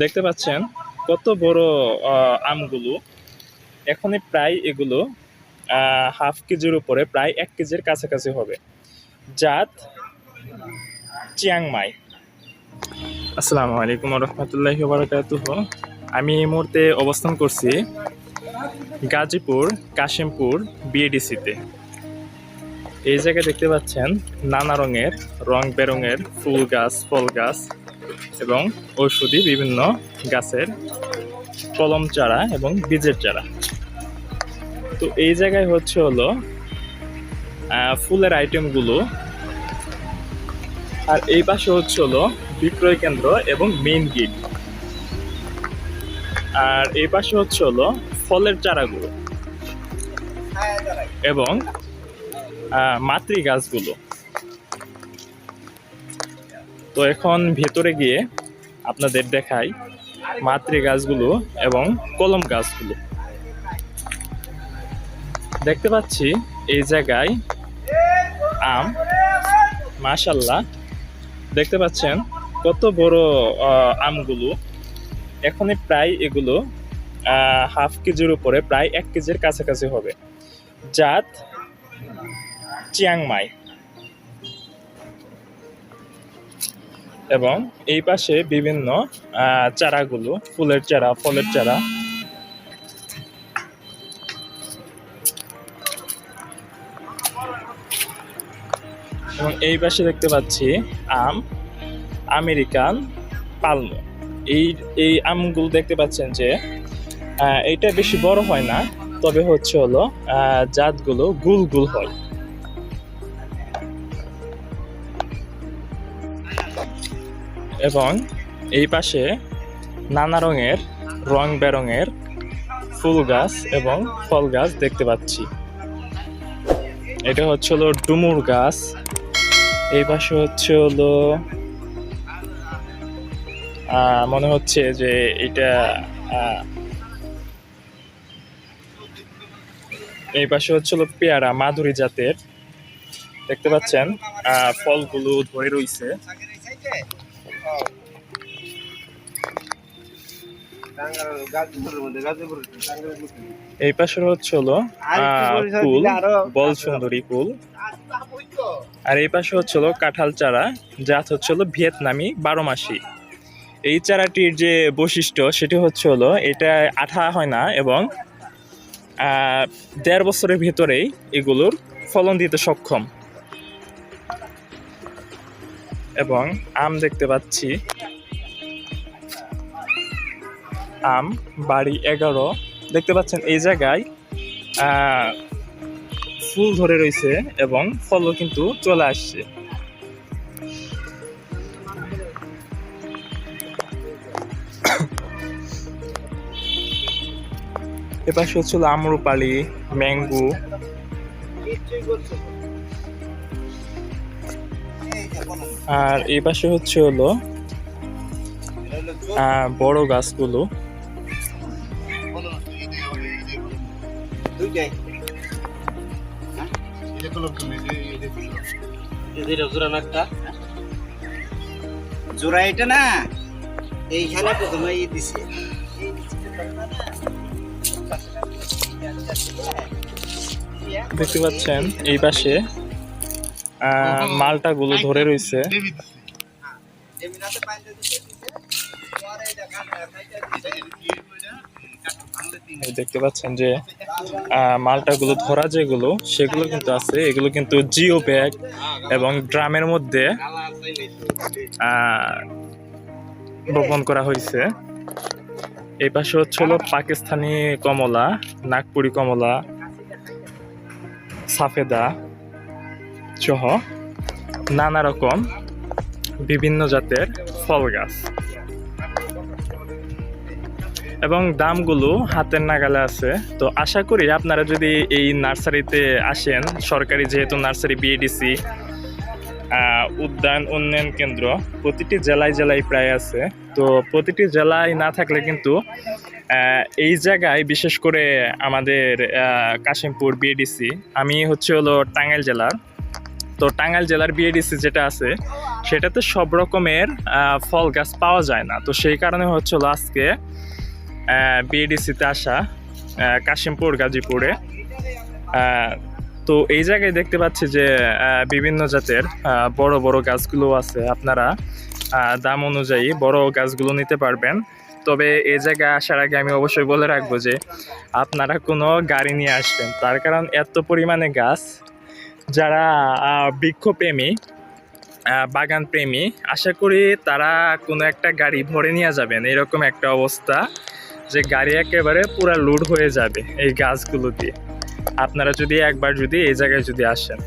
দেখতে পাচ্ছেন কত বড় আমগুলো। এখনই প্রায় এগুলো হাফ কেজির উপরে প্রায় এক কেজির কাছাকাছি হবে। জাত চিয়াংমাই আসসালামু আলাইকুম রহমতুল্লাহি বারকাতুহ আমি এই মুহূর্তে অবস্থান করছি গাজীপুর, কাশিমপুর, বিএডিসিতে। এই জায়গায় দেখতে পাচ্ছেন নানা রঙের, রং বেরঙের ফুল গাছ, ফল গাছ। এবং ঔষধি বিভিন্ন গাছের কলম চারা এবং বীজের চারা। তো এই জায়গায় হচ্ছে হলো ফুলের আইটেমগুলো। আর এই পাশে হচ্ছে হলো বিক্রয় কেন্দ্র এবং মেইন গেট আর এই পাশে হচ্ছে হলো ফলের চারাগুলো এবং মাতৃ গাছগুলো তো এখন ভেতরে গিয়ে আপনাদের দেখাই মাতৃ গাছগুলো এবং কলম গাছগুলো। দেখতে পাচ্ছি এই জায়গায় আম মাশাল্লাহ দেখতে পাচ্ছেন কত বড় আমগুলো। এখনই প্রায় এগুলো হাফ কেজির উপরে প্রায় এক কেজির কাছাকাছি হবে। জাত চিয়াংমাই। এবং এই পাশে বিভিন্ন চারাগুলো, ফুলের চারা, ফলের চারা। এবং এই পাশে দেখতে পাচ্ছি আম, আমেরিকান পালমো। এই এই আমগুলো দেখতে পাচ্ছেন যে এটা বেশি বড় হয় না, তবে হচ্ছে হলো জাতগুলো গুল গুল হয়। এবং এই পাশে নানা রঙের, রং বেরঙের ফুল গাছ এবং ফল গাছ দেখতে পাচ্ছি। এটা হচ্ছে হলো ডুমুর গাছ। এই পাশে হচ্ছে হলো মনে হচ্ছে যে এটা এই পাশে হচ্ছে হলো পেয়ারা, মাধুরী জাতের। দেখতে পাচ্ছেন ফলগুলো ধরে রইছে। এই পাশে হচ্ছে হলো কুল বল সুন্দরী কুল আর এই পাশে হচ্ছে হলো কাঁঠাল চারা জাত হচ্ছে হলো ভিয়েতনামি বারো মাসি। এই চারাটির যে বৈশিষ্ট্য সেটি হচ্ছে হলো এটা আঠা হয় না এবং আহ, দেড় বছরের ভিতরেই এগুলোর ফলন দিতে সক্ষম। এবং আম দেখতে পাচ্ছি। আম, বাড়ি এগারো। দেখতে পাচ্ছেন এই জায়গায় ফুল ধরে রয়েছে এবং ফলও কিন্তু চলে আসছে। এপাশে হচ্ছিল আমরুপালি, ম্যাঙ্গো। আর এই পাশে হচ্ছে হলো বড় গাছগুলো। জোড়া। এটা না এইখানে প্রথমে ই দিছে। দেখতে পাচ্ছেন এই পাশে আহ, মালটাগুলো ধরে রয়েছে। দেখতে পাচ্ছেন যে মালটাগুলো ধরা যেগুলো, সেগুলো কিন্তু আছে। এগুলো কিন্তু জিও ব্যাগ এবং ড্রামের মধ্যে বপন করা হয়েছে। এই পাশে হচ্ছে হলো পাকিস্তানি কমলা, নাগপুরি কমলা, সাফেদা সহ নানা রকম বিভিন্ন জাতের ফল গাছ। এবং দামগুলো হাতের নাগালে আছে। তো আশা করি আপনারা যদি এই নার্সারিতে আসেন, সরকারি যেহেতু নার্সারি বিএডিসি উদ্যান উন্নয়ন কেন্দ্র, প্রতিটি জেলায় জেলায় প্রায় আছে। তো প্রতিটি জেলায় না থাকলে কিন্তু এই জায়গায় বিশেষ করে আমাদের কাশিমপুর বিএডিসি আমি হচ্ছে হলো টাঙ্গাইল জেলার। তো টাঙ্গাইল জেলার বিএডিসি যেটা আছে, সেটাতে সব রকমের ফল গাছ পাওয়া যায় না। তো সেই কারণে হচ্ছিল আজকে বিএডিসিতে আসা কাশিমপুর, গাজীপুরে। তো এই জায়গায় দেখতে পাচ্ছি যে বিভিন্ন জাতের বড় বড় গাছগুলো আছে আপনারা। দাম অনুযায়ী বড় গাছগুলো নিতে পারবেন। তবে এই জায়গায় আসার আগে আমি অবশ্যই বলে রাখব যে, আপনারা কোনো গাড়ি নিয়ে আসবেন। তার কারণ এত পরিমাণে গাছ, যারা বৃক্ষপ্রেমী বাগান প্রেমী আশা করি তারা কোনো একটা গাড়ি ভরে নিয়ে যাবেন। এরকম একটা অবস্থা। যে গাড়ি একেবারে পুরো লোড হয়ে যাবে এই গাছগুলো দিয়ে। আপনারা যদি একবার যদি এই জায়গায় যদি আসেন।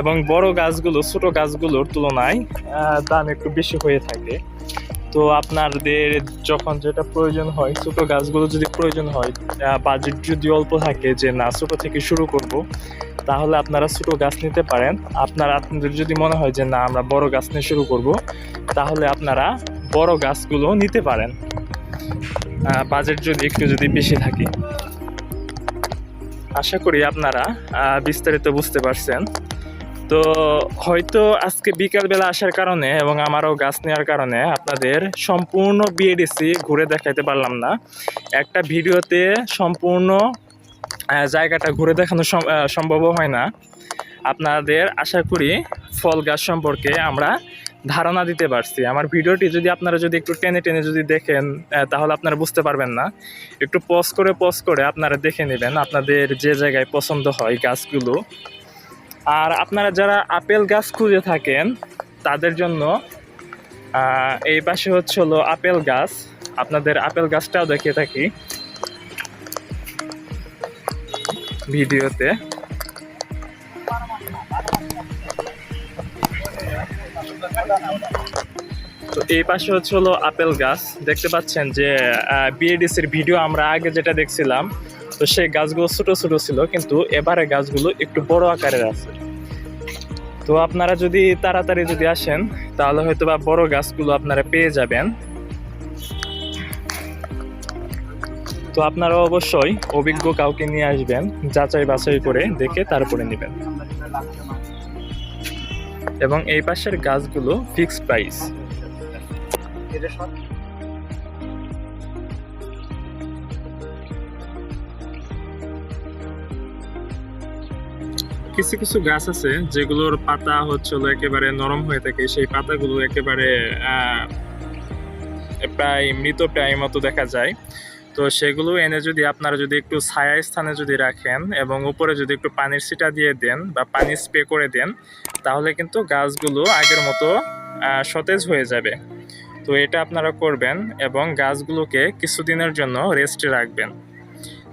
এবং বড় গাছগুলো, ছোট গাছগুলোর তুলনায় দাম একটু বেশি হয়ে থাকে। তো আপনাদের যখন যেটা প্রয়োজন হয়, ছোট গাছগুলো যদি প্রয়োজন হয় বাজেট যদি অল্প থাকে যে না, ছোটো থেকে শুরু করব, তাহলে আপনারা ছোট গাছ নিতে পারেন। আপনারা, আপনাদের যদি মনে হয় যে না, আমরা বড় গাছ নিয়ে শুরু করব, তাহলে আপনারা বড় গাছগুলো নিতে পারেন। বাজেট যদি একটু যদি বেশি থাকে। আশা করি আপনারা বিস্তারিত বুঝতে পারছেন। তো হয়তো আজকে বিকালবেলা আসার কারণে এবং আমারও গাছ নেওয়ার কারণে আপনাদের সম্পূর্ণ বিএডিসি ঘুরে দেখাতে পারলাম না। একটা ভিডিওতে সম্পূর্ণ জায়গাটা ঘুরে দেখানো সম্ভব হয় না। আপনাদের আশা করি ফল গাছ সম্পর্কে আমরা ধারণা দিতে পারছি। আমার ভিডিওটি যদি আপনারা যদি একটু টেনে টেনে যদি দেখেন তাহলে আপনারা বুঝতে পারবেন না। একটু পজ করে পজ করে আপনারা দেখে নেবেন আপনাদের যে জায়গায় পছন্দ হয় গাছগুলো। আর আপনারা যারা আপেল গাছ খুঁজে থাকেন, তাদের জন্য এই পাশে হচ্ছে হলো আপেল গাছ। আপনাদের আপেল গাছটাও দেখিয়ে থাকি। ভিডিওতে। তো এই পাশে হচ্ছে হলো আপেল গাছ। দেখতে পাচ্ছেন যে বিএডিসির ভিডিও আমরা আগে যেটা দেখছিলাম, তো সেই গাছগুলো ছোট ছোট ছিল, কিন্তু এবারে গাছগুলো একটু বড় আকারের আছে। তো আপনারা যদি তাড়াতাড়ি যদি আসেন, তাহলে হয়তো বা বড় গাছগুলো আপনারা পেয়ে যাবেন। তো আপনারা অবশ্যই অভিজ্ঞ কাউকে নিয়ে আসবেন, যাচাই বাছাই করে দেখে তারপরে নেবেন। এবং এই পাশের গাছগুলো ফিক্সড প্রাইস কিছু কিছু গাছ আছে যেগুলোর পাতা হচ্ছে একেবারে নরম হয়ে থাকে। সেই পাতাগুলো একেবারে প্রায় মৃত প্রায় মতো দেখা যায়। তো সেগুলো এনে যদি আপনারা যদি একটু ছায়া স্থানে যদি রাখেন এবং উপরে যদি একটু পানির ছিটা দিয়ে দেন বা পানি স্প্রে করে দেন, তাহলে কিন্তু গাছগুলো আগের মতো সতেজ হয়ে যাবে। তো এটা আপনারা করবেন এবং গাছগুলোকে কিছুদিনের জন্য রেস্টে রাখবেন।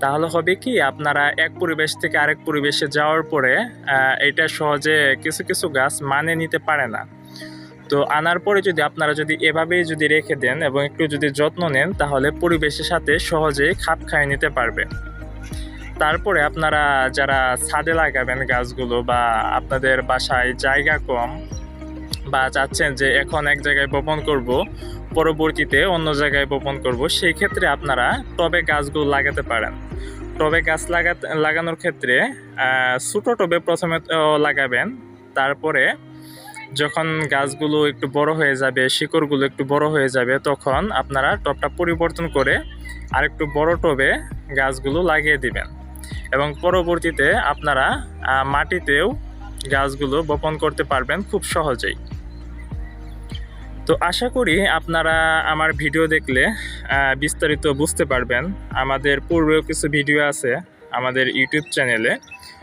তাহলে হবে কি, আপনারা এক পরিবেশ থেকে আরেক পরিবেশে যাওয়ার পরে এটা সহজে কিছু কিছু গাছ মানে নিতে পারে না। তো আনার পরে যদি আপনারা যদি এভাবেই যদি রেখে দেন এবং একটু যদি যত্ন নেন, তাহলে পরিবেশের সাথে সহজেই খাপ খাইয়ে নিতে পারবে। তারপরে আপনারা যারা ছাদে লাগাবেন গাছগুলো বা আপনাদের বাসায় জায়গা কম বা চাচ্ছেন যে এখন এক জায়গায় বপন করব, পরবর্তীতে অন্য জায়গায় বপন করব, সেই ক্ষেত্রে আপনারা টবে গাছগুলো লাগাতে পারেন। টবে গাছ লাগাতে, লাগানোর ক্ষেত্রে ছোটো টবে প্রথমে লাগাবেন। তারপরে যখন গাছগুলো একটু বড় হয়ে যাবে, শিকড়গুলো একটু বড় হয়ে যাবে, তখন আপনারা টবটা পরিবর্তন করে আরেকটু বড় টবে গাছগুলো লাগিয়ে দিবেন। এবং পরবর্তীতে আপনারা মাটিতেও গাছগুলো বপন করতে পারবেন খুব সহজেই। তো আশা করি আপনারা আমার ভিডিও দেখলে বিস্তারিত বুঝতে পারবেন। আমাদের পূর্বেও কিছু ভিডিও আছে আমাদের ইউটিউব চ্যানেলে,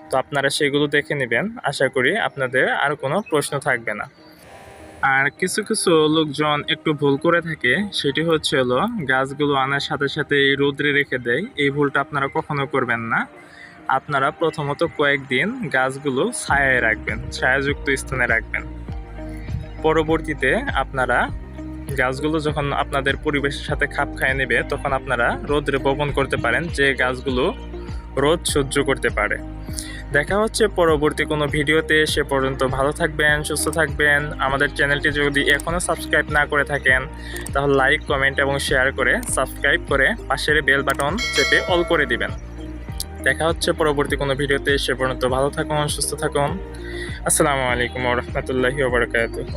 তো আপনারা সেগুলো দেখে নেবেন। আশা করি আপনাদের আর কোনো প্রশ্ন থাকবে না। আর কিছু কিছু লোকজন একটু ভুল করে থাকে, সেটি হচ্ছে হলো গাছগুলো আনার সাথে সাথে রোদ্রে রেখে দেয়। এই ভুলটা আপনারা কখনো করবেন না। আপনারা প্রথমত কয়েকদিন গাছগুলো ছায়ায় রাখবেন, ছায়াযুক্ত স্থানে রাখবেন। পরবর্তীতে আপনারা গাছগুলো যখন আপনাদের পরিবেশের সাথে খাপ খাইয়ে নেবে, তখন আপনারা রোদ্রে বপন করতে পারেন যে গাছগুলো রোদ সহ্য করতে পারে। দেখা হচ্ছে পরবর্তী কোনো ভিডিওতে। সে পর্যন্ত ভালো থাকবেন, সুস্থ থাকবেন। আমাদের চ্যানেলটি যদি এখনও সাবস্ক্রাইব না করে থাকেন, তাহলে লাইক, কমেন্ট এবং শেয়ার করে সাবস্ক্রাইব করে পাশের বেল বাটন চেপে অল করে দিবেন। দেখা হচ্ছে পরবর্তী কোনো ভিডিওতে। সে পর্যন্ত ভালো থাকুন, সুস্থ থাকুন। আসসালামু আলাইকুম রহমতুল্লাহি ওবরাকাতুহ